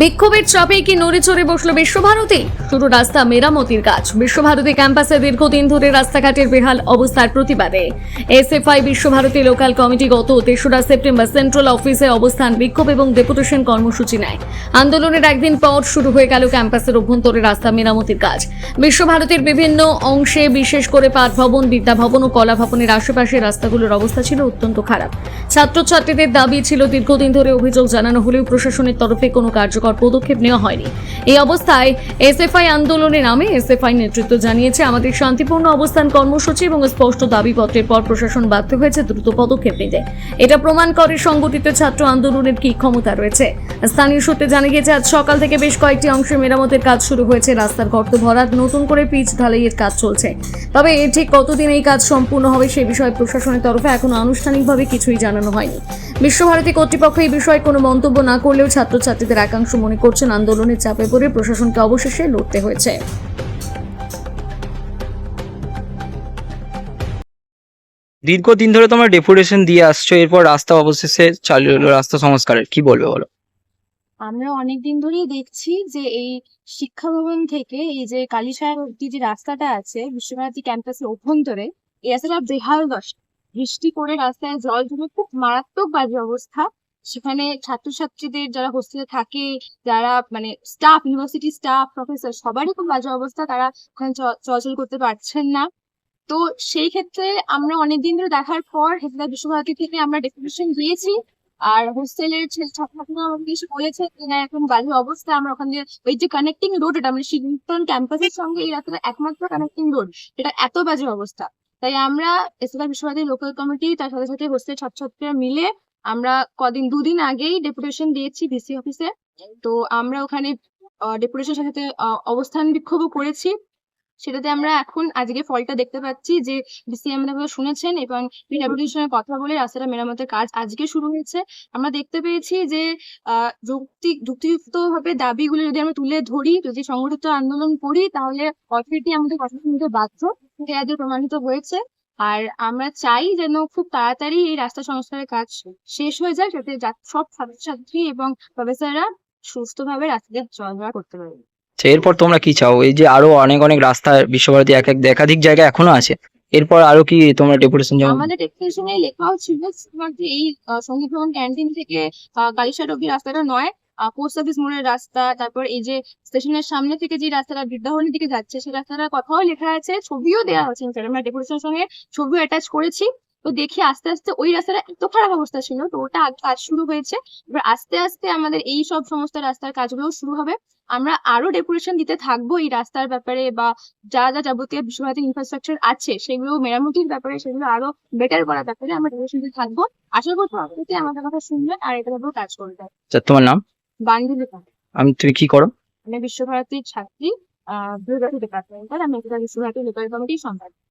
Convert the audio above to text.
বিক্ষোভের চাপে কি নড়ে চড়ে বসল বিশ্বভারতী? শুরু রাস্তা মেরামতির কাজ। বিশ্বভারতী ক্যাম্পাসে দীর্ঘদিন ধরে রাস্তাঘাটের বেহাল অবস্থার প্রতিবাদে। এসএফআই বিশ্বভারতী লোকাল কমিটি গত তেসরা সেপ্টেম্বর সেন্ট্রাল অফিসে অবস্থান বিক্ষোভ এবং ডেপুটেশন কর্মসূচি নেয়। আন্দোলনের একদিন পর শুরু হয়ে গেল ক্যাম্পাসের অভ্যন্তরে রাস্তা মেরামতির কাজ। বিশ্বভারতীর বিভিন্ন অংশে বিশেষ করে পাঠ ভবন বিদ্যা ভবন ও কলা ভবনের আশেপাশে রাস্তাগুলোর অবস্থা ছিল অত্যন্ত খারাপ। ছাত্রছাত্রীদের দাবি ছিল দীর্ঘদিন ধরে অভিযোগ জানানো হলেও প্রশাসনের তরফে কোনো কার্যকর পদক্ষেপ নেওয়া হয়নি। এই অবস্থায় এসএফআই আন্দোলনে নামে এসএফআই নেতৃত্ব জানিয়েছে, আমাদের শান্তিপূর্ণ অবস্থান কর্মসূচি এবং স্পষ্ট দাবিপত্রের পর প্রশাসন বাধ্য হয়েছে দ্রুত পদক্ষেপ নিতে। এটা প্রমাণ করে সংগঠিত ছাত্র আন্দোলনের কি ক্ষমতা রয়েছে। স্থানীয় সূত্রে জানা গিয়েছে, আজ সকাল থেকে বেশ কয়েকটি অংশে মেরামতের কাজ শুরু হয়েছে। রাস্তার গর্ত ভরাট, নতুন করে পিচ ঢালাইয়ের কাজ চলছে। তবে ঠিক কতদিন এই কাজ সম্পূর্ণ হবে সে বিষয়ে প্রশাসনের তরফে এখনও আনুষ্ঠানিকভাবে কিছুই জানানো হয়নি। বিশ্বভারতী কর্তৃপক্ষ এই বিষয়ে কোনো মন্তব্য না করলেও ছাত্রছাত্রীদের একাংশ মনে করছেন আন্দোলনের চাপে পড়ে প্রশাসনকে অবশেষে লড়তে হয়েছে। দীর্ঘদিন ধরে তোমরা ডেপুটেশন দিয়ে আসছো এরপর রাস্তা অবশেষে চালু হলো রাস্তা সংস্কারের কি বলবে বলো? আমরা অনেকদিন ধরেই দেখছি যে এই শিক্ষা ভবন থেকে এই যে কালীসাহেব অব্দি যে রাস্তাটা আছে বিশ্বভারতী ক্যাম্পাসের অভ্যন্তরে এই রাস্তাটা বেহাল দশা বৃষ্টি করে রাস্তায় জল জমে খুব মারাত্মক বাজে অবস্থা। সেখানে ছাত্রছাত্রীদের যারা হোস্টেলে থাকে, যারা মানে স্টাফ ইউনিভার্সিটি স্টাফ প্রফেসর সবারই খুব বাজে অবস্থা। তারা ওখানে চলাচল করতে পারছেন না। তো সেই ক্ষেত্রে আমরা অনেকদিন ধরে দেখার পর হেফিজা বিশ্বভারতী থেকে আমরা ডেপুটেশন দিয়েছি আর হোস্টেলের ছাত্রছাত্রীরা আমাকে এসে বলেছে যে হ্যাঁ এখন বাজে অবস্থা। আমরা ওখান দিয়ে ওই যে কানেক্টিং রোড এটা মানে শিলচর ক্যাম্পাসের সঙ্গে এই রাস্তাটা একমাত্র কানেক্টিং রোড এটা এত বাজে অবস্থা। তাই আমরা এসএফআই বিশ্বভারতী লোকাল কমিটি তার সাথে সাথে হোস্টেল ছাত্রছাত্রীরা মিলে আমরা কদিন, দুদিন আগেই ডেপুটেশন দিয়েছি ভিসি অফিসে তো আমরা ওখানে ডেপুটেশন সাথে সাথে অবস্থান বিক্ষোভও করেছি। সেটাতে আমরা এখন আজকে ফলটা দেখতে পাচ্ছি যে ডিসি আমরা শুনেছেন এবং রিহ্যাবিলিটেশনের কথা বলে রাস্তাটা মেরামতের কাজ আজকে শুরু হয়েছে। আমরা দেখতে পেয়েছি যে আহ যৌক্তিক যুক্তিযুক্ত ভাবে দাবিগুলো যদি আমরা তুলে ধরি, যদি সংগঠিত আন্দোলন করি, তাহলে অথরিটি আমাদের কথা শুনতে বাধ্য। সেটা প্রমাণিত হয়েছে। আর আমরা চাই যেন খুব তাড়াতাড়ি এই রাস্তা সংস্কারের কাজ শেষ হয়ে যায় যাতে সব ছাত্রছাত্রী এবং প্রফেসররা সুস্থভাবে রাস্তাতে চলাফেরা করতে পারে। এরপর তোমরা কি চাও? এই যে আরও অনেক অনেক রাস্তা বিশ্বভারতী এক এক একাধিক জায়গায় এখনও আছে। এরপর আরও কি তোমরা ডেপুটেশন জমা আমাদের ডেপুটেশনে লেখাও ছিল যে এই সংগীত ভবন ক্যান্টিন থেকে কালিশা রোগী রাস্তাটা নয় পোস্ট অফিস মোড়ের রাস্তা, তারপর এই যে স্টেশনের সামনে থেকে যে রাস্তাটা বৃদ্ধাভবনের দিকে যাচ্ছে, সে রাস্তাটা কথাও লেখা আছে, ছবিও দেওয়া হচ্ছে আমরা ডেপুটেশনের সঙ্গে ছবিও অ্যাটাচ করেছি। তো দেখি আস্তে আস্তে ওই রাস্তাটা এত খারাপ অবস্থা ছিল তো ওটা কাজ শুরু হয়েছে। এবার আস্তে আস্তে আমাদের এই সব সমস্ত রাস্তার কাজগুলো শুরু হবে। আমরা আরও ডেকোরেশন দিতে থাকব এই রাস্তার ব্যাপারে বা যা যা যাবতীয় বিশ্বভারতী ইনফ্রাস্ট্রাকচার আছে সেগুলো মেরামতির ব্যাপারে সেগুলো আরও বেটার করার ব্যাপারে আমরা ডেপুটেশন দিতে থাকব। আশা করছি আপনাদের আমাদের কথা শুনবেন আর এটা ব্যাপারে কাজ করবেন। আচ্ছা, তোমার নাম? বান্ধবী আমি তুমি কি করো? আমি বিশ্বভারতীর ছাত্রী আহ বিভাগী ডিপার্টমেন্টাল আমি বিশ্বভারতী কমিটির সম্পাদক।